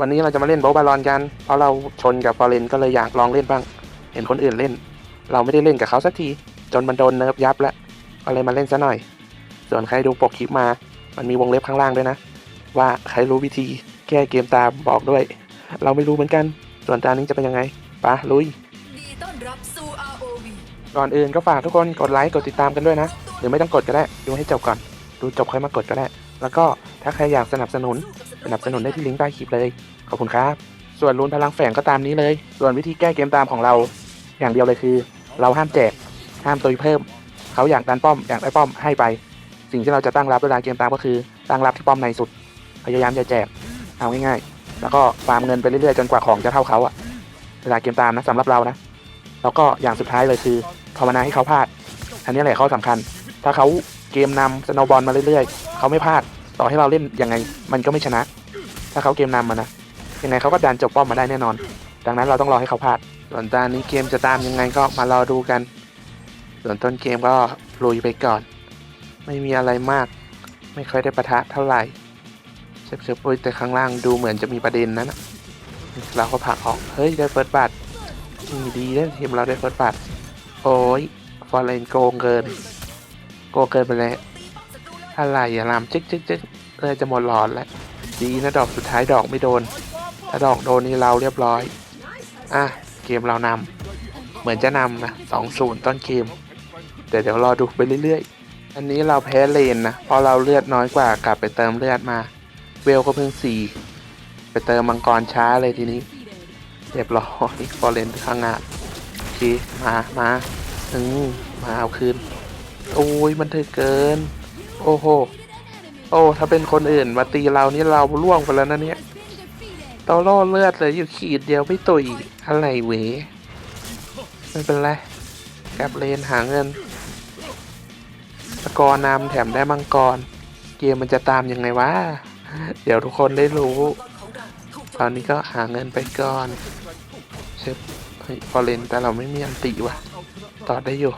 วันนี้เราจะมาเล่นโบบาลอนกัน เพราะเราชนกับฟอร์เรนก็เลยอยากลองเล่นบ้าง เห็นคนอื่นเล่น เราไม่ได้เล่นกับเขาสักที จนมันโดนเนิร์ฟยับแล้วก็เลยมาเล่นซะหน่อย ส่วนใครดูปกคลิปมา มันมีวงเล็บข้างล่างด้วยนะ ว่าใครรู้วิธีแก้เกมตามบอกด้วย เราไม่รู้เหมือนกัน ส่วนตานี้จะเป็นยังไงไปะลุย ดีต้อนรับสู่ ROV ก่อนอื่นก็ฝากทุกคนกดไลค์กดติดตามกันด้วยนะ หรือไม่ต้องกดก็ได้ดูให้จบก่อน ดูจบค่อยมากดก็ได้ แล้วก็ถ้าใครอยากสนับสนุน สนับสนุนได้ที่ลิงก์ใต้คลิปเลย ขอบคุณครับ ส่วนรุนพลังแฝงก็ตามนี้เลย ส่วนวิธีแก้เกมตามของเรา อย่างเดียวเลยคือ เราห้ามแจก ห้ามตุยเพิ่ม เขาอยากดันป้อมอยากได้ป้อมให้ไป สิ่งที่เราจะตั้งรับเวลาเกมตามก็คือ ตั้งรับที่ป้อมในสุด พยายามจะแจก เอาง่ายๆ แล้วก็ฟาร์มเงินไปเรื่อยๆจนกว่าของจะเท่าเขาอะเวลาเกมตามนะสำหรับเรานะ แล้วก็อย่างสุดท้ายเลยคือภาวนาให้เขาพลาด อันนี้แหละข้อสำคัญ ถ้าเขา เกมนำสโนบอลมาเรื่อยๆ เขาไม่พลาด ต่อให้เราเล่นยังไง มันก็ไม่ชนะ ถ้าเขาเกมนำมานะ ยังไงเขาก็ดันจบป้อมมาได้แน่นอน ดังนั้นเราต้องรอให้เขาพลาด ส่วนตอนนี้เกมจะตามยังไงก็มารอดูกัน ส่วนต้นเกมก็ลุยไปก่อน ไม่มีอะไรมาก ไม่ค่อยได้ปะทะเท่าไหร่เชฟเชฟโอ้ยแต่ข้างล่างดูเหมือนจะมีประเด็นนั้นนะเราก็ผลักออก เฮ้ยได้เฟิร์สบัตมีดีนทีมเราได้เฟิร์สบัตโอ้ยฟอร์เรนโกงเกิน โกเกินไปแล้วอะไรอะลามจึ๊กจึ๊กจึ๊กเลยจะหมดหลอดแล้ว ดีนะดอกสุดท้ายดอกไม่โดน ถ้าดอกโดนนี่เราเรียบร้อย อะ เกมเรานำ เหมือนจะนำนะสองศูนย์ต้นเกมแต่เดี๋ยวรอดูไปเรื่อยๆ อันนี้เราแพ้เลนนะ เพราะเราเลือดน้อยกว่ากลับไปเติมเลือดมา เวลก็เพิ่งสี่ ไปเติมมังกรช้าเลยทีนี้เรียบร้อยฟอร์เรนข้างหน้าโอเคมา มาอืมมาเอาคืน โอ้ยมันเถอเกิน โอ้โห โอ้ ถ้าเป็นคนอื่นมาตีเรานี่เราล่วงไปแล้วนะเนี่ยโตโล่เลือดเลยอยู่ขีดเดียวไม่ตุยอะไรเวไม่เป็นไรกลบเลนหาเงินสกอร์นำแถมได้มังกร เกมมันจะตามยังไงวะ เดี๋ยวทุกคนได้รู้ ตอนนี้ก็หาเงินไปก่อนเชฟพอเลนแต่เราไม่มีอันติวะต่อได้อยู่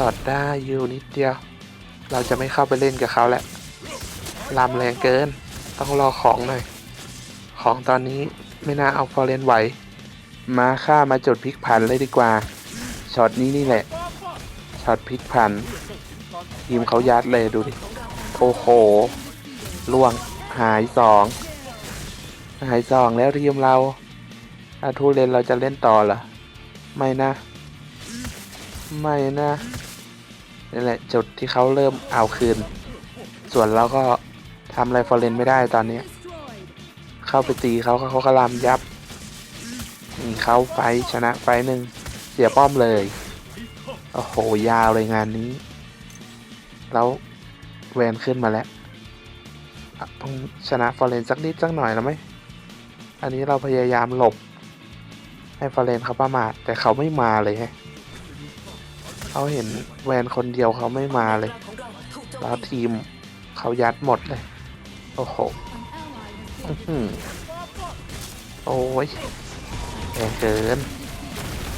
ตอดได้อยู่นิดเดียว เราจะไม่เข้าไปเล่นกับเขาแหละลำแรงเกิน ต้องรอของหน่อย ของตอนนี้ไม่น่าเอาฟอร์เรนไหว มาฆ่ามาจดพลิกผันเลยดีกว่า ช็อตนี้นี่แหละ ช็อตพลิกผัน ทีมเขายัดเลยดูดิ โอ้โห ล่วงหายสอง หายสองแล้วทีมเราถ้าทูเลนเราจะเล่นต่อเหรอ ไม่นะ ไม่นะ นี่แหละจุดที่เขาเริ่มเอาคืน ส่วนเราก็ทำอะไรฟอร์เรนไม่ได้ตอนนี้ เข้าไปตีเขาเขาก็ลามยับนี่เขาไฟชนะไฟหนึ่งเสียป้อมเลย โอ้โห ยาวเลยงานนี้ แล้วแวนขึ้นมาแล้ว ต้องชนะฟอร์เรนสักนิดสักหน่อยแล้วไหม อันนี้เราพยายามหลบ ให้ฟอร์เรนเขาประมาทแต่เขาไม่มาเลยฮะ เขาเห็นแวนคนเดียวเขาไม่มาเลย แล้วทีมเขายัดหมดเลย โอ้โหโอ้ยแรงเกิน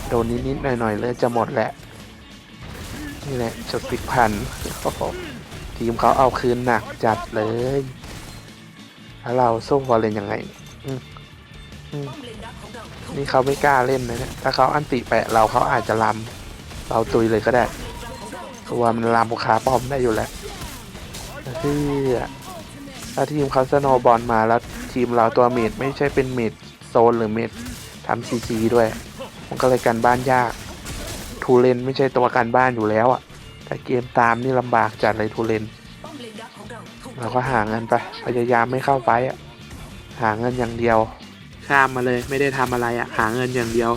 โดนนิดๆหน่อยๆเลยจะหมดแหละ นี่แหละจุดปิดพันโอ้โหทีมเขาเอาคืนหนักจัดเลย แล้วเราสู้วอลเลนยังไงนี่เขาไม่กล้าเล่นนะเนี่ยถ้าเขาอันติแปะเราเขาอาจจะลำ เราตุยเลยก็ได้ตัวมันลามบุคาป้อมได้อยู่แล้วเพื่ถ้าทีมเขาสโนบอลมาแล้วทีมเราตัวเมดไม่ใช่เป็นเมดโซนหรือเมดทำซีซีด้วย มันก็เลยกันบ้านยาก ทูเลนไม่ใช่ตัวกันบ้านอยู่แล้วอะ่ะแต่เกมตามนี่ลำบากจัดเลยทูเลนเราก็หาเงินไปพยายามไม่เข้าไฟต์อะหาเงินอย่างเดียว ข้ามมาเลยไม่ได้ทำอะไรอะหาเงินอย่างเดียว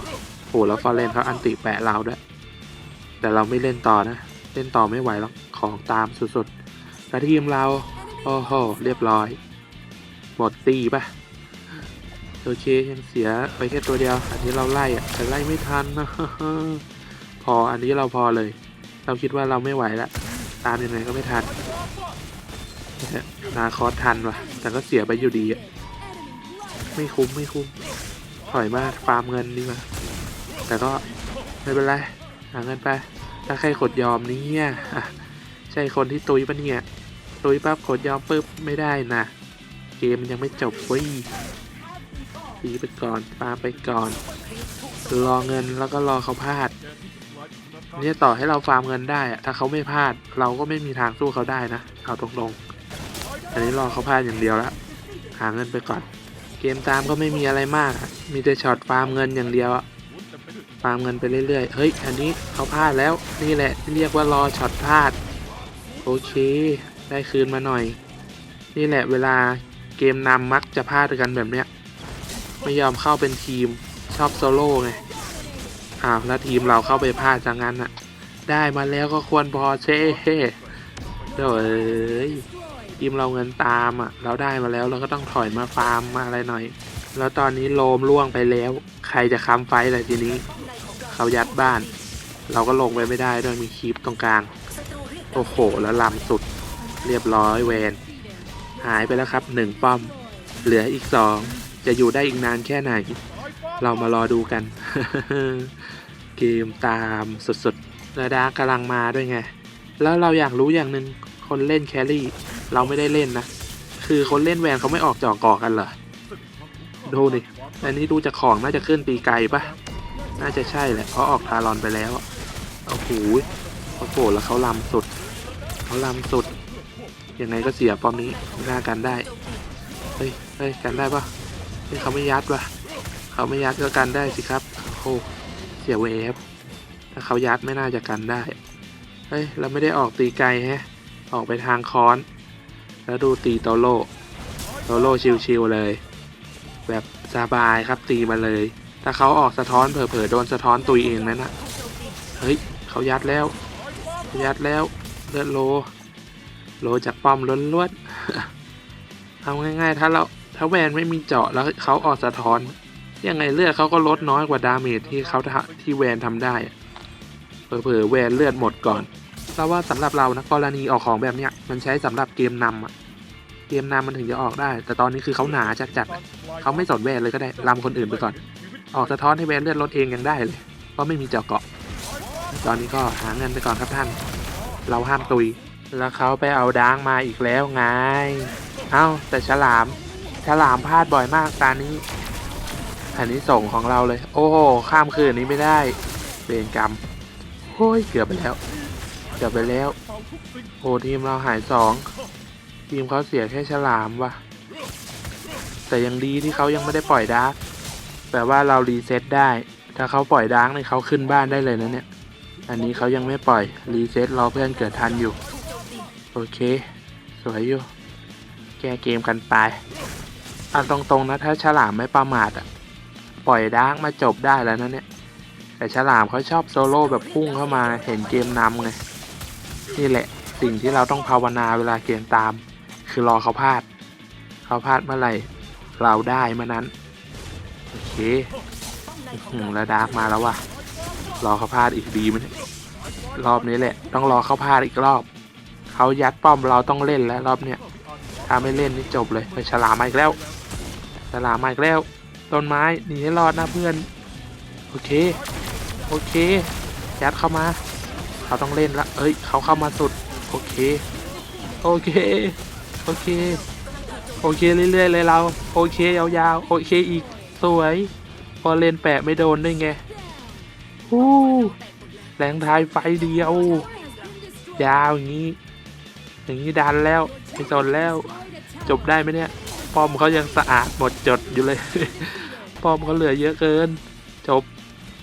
โหแล้วฟอร์เรนเขาอันติแปะเราด้วย แต่เราไม่เล่นต่อนะ เล่นต่อไม่ไหวหรอกของตามสุดๆแต่ทีมเรา โอ้โห เรียบร้อย หมดตีปะโอเคยังเสียไปแค่ตัวเดียว อันนี้เราไล่อะแต่ไล่ไม่ทันนะพออันนี้เราพอเลย เราคิดว่าเราไม่ไหวแล้วตามยังไงก็ไม่ทันนาคอสทันว่ะ แต่ก็เสียไปอยู่ดีอะไม่คุ้มไม่คุ้มถอยมาฟาร์มเงินดีกว่าแต่ก็ไม่เป็นไรหาเงินไป ถ้าใครกดยอมนี้อะอะใช่คนที่ตุยปะเนี่ย ตุยปั๊บกดยอมปุ๊บไม่ได้นะ เกมมันยังไม่จบเว้ยตีไปก่อนปาไปก่อน รอเงินแล้วก็รอเขาพลาด เนี่ยต่อให้เราฟาร์มเงินได้อะถ้าเขาไม่พลาด เราก็ไม่มีทางสู้เขาได้นะเอาตรงๆ อันนี้รอเขาพลาดอย่างเดียวละหาเงินไปก่อน เกมตามก็ไม่มีอะไรมาก มีแต่ช็อตฟาร์มเงินอย่างเดียวอะ ฟาร์มเงินไปเรื่อยๆ เฮ้ย อันนี้เขาพลาดแล้ว นี่แหละที่เรียกว่ารอช็อตพลาด โอเค ได้คืนมาหน่อย นี่แหละเวลาเกมนำมักจะพลาดกันแบบเนี้ย ไม่ยอมเข้าเป็นทีม ชอบโซโล่ไง อ้าว แล้วทีมเราเข้าไปพลาดจังงั้นอะได้มาแล้วก็ควรพอเช่เดี๋ยวเอ้ยทีมเราเงินตามอะเราได้มาแล้วเราก็ต้องถอยมาฟาร์มมาอะไรหน่อย แล้วตอนนี้โลมล่วงไปแล้ว ใครจะค้ำไฟท์ล่ะทีนี้ เขายัดบ้าน เราก็ลงไปไม่ได้ด้วยมีคลิปตรงกลาง โอ้โห แล้วลำสุดเรียบร้อยเวนหายไปแล้วครับหนึ่งป้อม เหลืออีกสองจะอยู่ได้อีกนานแค่ไหน เรามารอดูกัน เกมตามสุดๆระดากำลังมาด้วยไง แล้วเราอยากรู้อย่างหนึ่งคนเล่นแครี่ เราไม่ได้เล่นนะ คือคนเล่นแวนเขาไม่ออกจอกอกันเหรอ ดูดิอันนี้ดูจากของน่าจะขึ้นตีไกลปะ น่าจะใช่แหละเพราะออกทารอนไปแล้วอะโอ้โหโอ้โหแล้วเขาลำสุดเขาลำสุด ยังไงก็เสียปอมนี้ไม่น่ากันได้ เฮ้ยเฮ้ยกันได้ปะเฮ้ยเขาไม่ยัดปะเขาไม่ยัดก็กันได้สิครับโอ้เสียเวฟถ้าเขายัดไม่น่าจะกันได้ เฮ้ยเราไม่ได้ออกตีไกลแฮะ ออกไปทางคอน แล้วดูตีโตโร่โตโร่ชิวๆเลย แบบสบายครับตีมาเลย ถ้าเขาออกสะท้อนเผลอๆโดนสะท้อนตุยเองนั่นนะเฮ้ยเขายัดแล้วยัดแล้วเลือดโล โลจากป้อมล้วนๆเอาง่ายๆ ถ้าเราถ้าแวนไม่มีเจาะแล้วเขาออกสะท้อน ยังไงเลือดเขาก็ลดน้อยกว่าดาเมจที่เขาท,ที่แวนทำได้เผลอๆแวนเลือดหมดก่อนเพราะว่าสำหรับเรานะกรณีออกของแบบเนี้ยมันใช้สำหรับเกมนำอะเกมนำมันถึงจะออกได้ แต่ตอนนี้คือเขาหนาจัดๆเขาไม่สนแวนเลยก็ได้ลำคนอื่นไปก่อน ออกสะท้อนให้แวนเลือดลดเองยังได้เลยเพราะไม่มีเจาะเกาะ ตอนนี้ก็หาเงินไปก่อนครับท่าน เราห้ามตุย แล้วเขาไปเอาดางมาอีกแล้วไง เอ้าแต่ฉลาม ฉลามพลาดบ่อยมากตานี้อันนี้ส่งของเราเลย โอ้โหข้ามคืนนี้ไม่ได้เบนกรรมโอ้ยเกือบไปแล้ว เกือบไปแล้วโอ้ทีมเราหายสองทีมเขาเสียแค่ฉลามว่ะ แต่ยังดีที่เขายังไม่ได้ปล่อยดาร์ แปลว่าเรารีเซ็ตได้ ถ้าเขาปล่อยดาร์กเนี่ยเขาขึ้นบ้านได้เลยนะเนี่ย อันนี้เขายังไม่ปล่อย รีเซ็ตรอเพื่อนเกิดทันอยู่ โอเค สวยอยู่ แก้เกมกันไปเอาตรงๆนะ ถ้าฉลามไม่ประมาทอะปล่อยดาร์กมาจบได้แล้วนะเนี่ย แต่ฉลามเขาชอบโซโล่แบบพุ่งเข้ามาเห็นเกมนำไง นี่แหละสิ่งที่เราต้องภาวนาเวลาเกมตาม คือรอเขาพลาด เขาพลาดเมื่อไหร่ เราได้เมื่อนั้น เคอื้อหือแล้วดาร์กมาแล้วว่ะ รอเขาพลาดอีกดีไหมเนี่ยรอบนี้แหละ ต้องรอเขาพลาดอีกรอบ เขายัดป้อมเราต้องเล่นแล้วรอบเนี้ยถ้าไม่เล่นนี่จบเลยไปฉลามมาอีกแล้ว ฉลามมาอีกแล้ว ต้นไม้หนีให้รอดนะเพื่อน โอเค โอเค ยัดเข้ามา เขาต้องเล่นละ เอ้ย เขาเข้ามาสุด โอเค โอเค โอเค โอเคเรื่อยๆเลยเรา โอเคยาวๆ โอเคอีก สวย พอเลนแปะไม่โดนได้ไงฮู้แรงทายไฟเดียวยาวอย่างนี้ อย่างนี้ดันแล้วไม่สนแล้ว จบได้ไหมเนี่ย ป้อมเขายังสะอาดหมดจดอยู่เลย ป้อมเขาเหลือเยอะเกิน จบ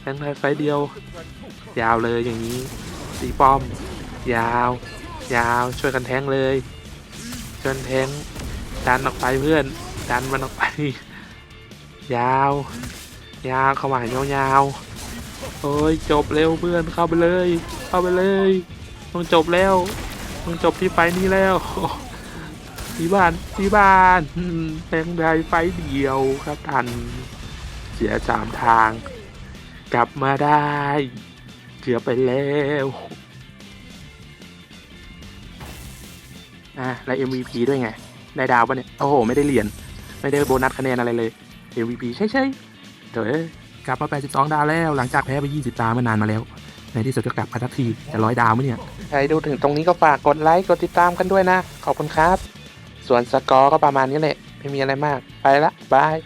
แรงทายไฟเดียว ยาวเลยอย่างนี้ตีป้อม ยาว ยาวช่วยกันแทงเลยช่วยกันแทงดันออกไปเพื่อนดันมันออกไป ยาว ยาวเข้ามายาวๆโอ้ยจบเร็วเพื่อนเข้าไปเลย เข้าไปเลยต้องจบแล้วต้องจบที่ไฟนี้แล้วที่บ้านที่บ้านแปลงไดไฟเดียวครับทัน เสียสามทาง กลับมาได้เกือบไปแล้วอะแล้ว MVP ด้วยไง ได้ดาวปะเนี่ย โอ้โห ไม่ได้เหรียญ ไม่ได้โบนัสคะแนนอะไรเลย MVP ใช่ใช่เดี๋อกลับมา 82 ดาวแล้วหลังจากแพ้ไป 20 ดาวมานานมาแล้ว ในที่สุดก็กลับมาทักทีจะร้อยดาวไหมเนี่ย ใครดูถึงตรงนี้ก็ฝากกดไลค์กดติดตามกันด้วยนะ ขอบคุณครับ ส่วนสกอร์ก็ประมาณนี้แหละ ไม่มีอะไรมาก ไปละบาย